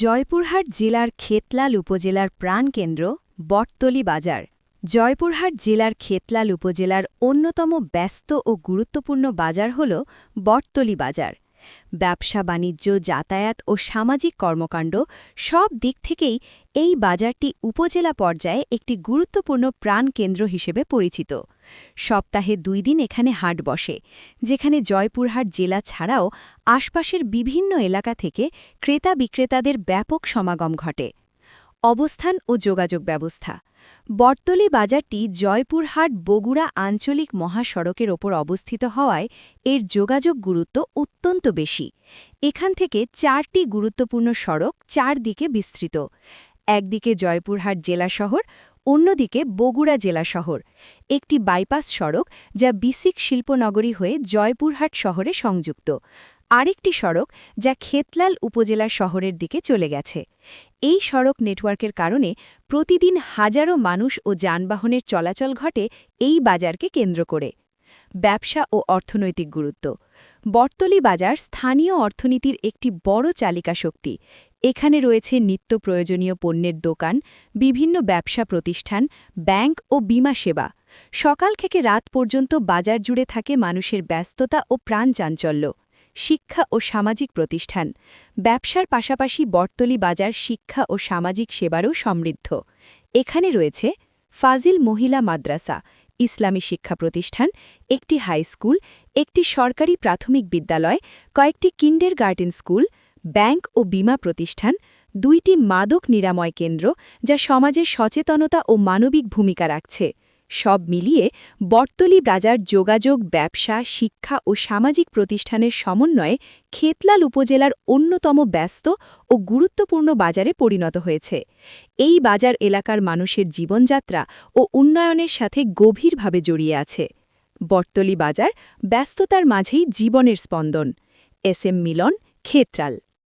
জয়পুরহাট জেলার খেতলাল উপজেলার প্রাণকেন্দ্র বটতলি বাজার। জয়পুরহাট জেলার খেতলাল উপজেলার অন্যতম ব্যস্ত ও গুরুত্বপূর্ণ বাজার হল বটতলি বাজার। ব্যবসা, বাণিজ্য, যাতায়াত ও সামাজিক কর্মকাণ্ড সব দিক থেকেই এই বাজারটি উপজেলা পর্যায়ে একটি গুরুত্বপূর্ণ প্রাণকেন্দ্র হিসেবে পরিচিত। সপ্তাহে দুই দিন এখানে হাট বসে, যেখানে জয়পুরহাট জেলা ছাড়াও আশপাশের বিভিন্ন এলাকা থেকে ক্রেতা বিক্রেতাদের ব্যাপক সমাগম ঘটে। অবস্থান ও যোগাযোগ ব্যবস্থা। বটতলি বাজারটি জয়পুরহাট বগুড়া আঞ্চলিক মহাসড়কের ওপর অবস্থিত হওয়ায় এর যোগাযোগ গুরুত্ব অত্যন্ত বেশি। এখান থেকে চারটি গুরুত্বপূর্ণ সড়ক চারদিকে বিস্তৃত। একদিকে জয়পুরহাট জেলা শহর, অন্যদিকে বগুড়া জেলা শহর। একটি বাইপাস সড়ক যা বিসিক শিল্পনগরী হয়ে জয়পুরহাট শহরে সংযুক্ত। আরেকটি সড়ক যা খেতলাল উপজেলা শহরের দিকে চলে গেছে। এই সড়ক নেটওয়ার্কের কারণে প্রতিদিন হাজারো মানুষ ও যানবাহনের চলাচল ঘটে এই বাজারকে কেন্দ্র করে। ব্যবসা ও অর্থনৈতিক গুরুত্ব। বর্তলি বাজার স্থানীয় অর্থনীতির একটি বড় চালিকা শক্তি। এখানে রয়েছে নিত্য প্রয়োজনীয় পণ্যের দোকান, বিভিন্ন ব্যবসা প্রতিষ্ঠান, ব্যাংক ও বিমা সেবা। সকাল থেকে রাত পর্যন্ত বাজার জুড়ে থাকে মানুষের ব্যস্ততা ও প্রাণ চাঞ্চল্য শিক্ষা ও সামাজিক প্রতিষ্ঠান। ব্যবসার পাশাপাশি বর্তলি বাজার শিক্ষা ও সামাজিক সেবারও সমৃদ্ধ। এখানে রয়েছে ফাজিল মহিলা মাদ্রাসা, ইসলামী শিক্ষা প্রতিষ্ঠান, একটি হাই স্কুল, একটি সরকারি প্রাথমিক বিদ্যালয়, কয়েকটি কিন্ডের গার্ডেন স্কুল, ব্যাংক ও বিমা প্রতিষ্ঠান, দুইটি মাদক নিরাময় কেন্দ্র যা সমাজের সচেতনতা ও মানবিক ভূমিকা রাখছে। সব মিলিয়ে বটতলি বাজার যোগাযোগ, ব্যবসা, শিক্ষা ও সামাজিক প্রতিষ্ঠানের সমন্বয়ে খেতলাল উপজেলার অন্যতম ব্যস্ত ও গুরুত্বপূর্ণ বাজারে পরিণত হয়েছে। এই বাজার এলাকার মানুষের জীবনযাত্রা ও উন্নয়নের সাথে গভীরভাবে জড়িয়ে আছে। বটতলি বাজার ব্যস্ততার মাঝেই জীবনের স্পন্দন। এস এম মিলন খেতরাল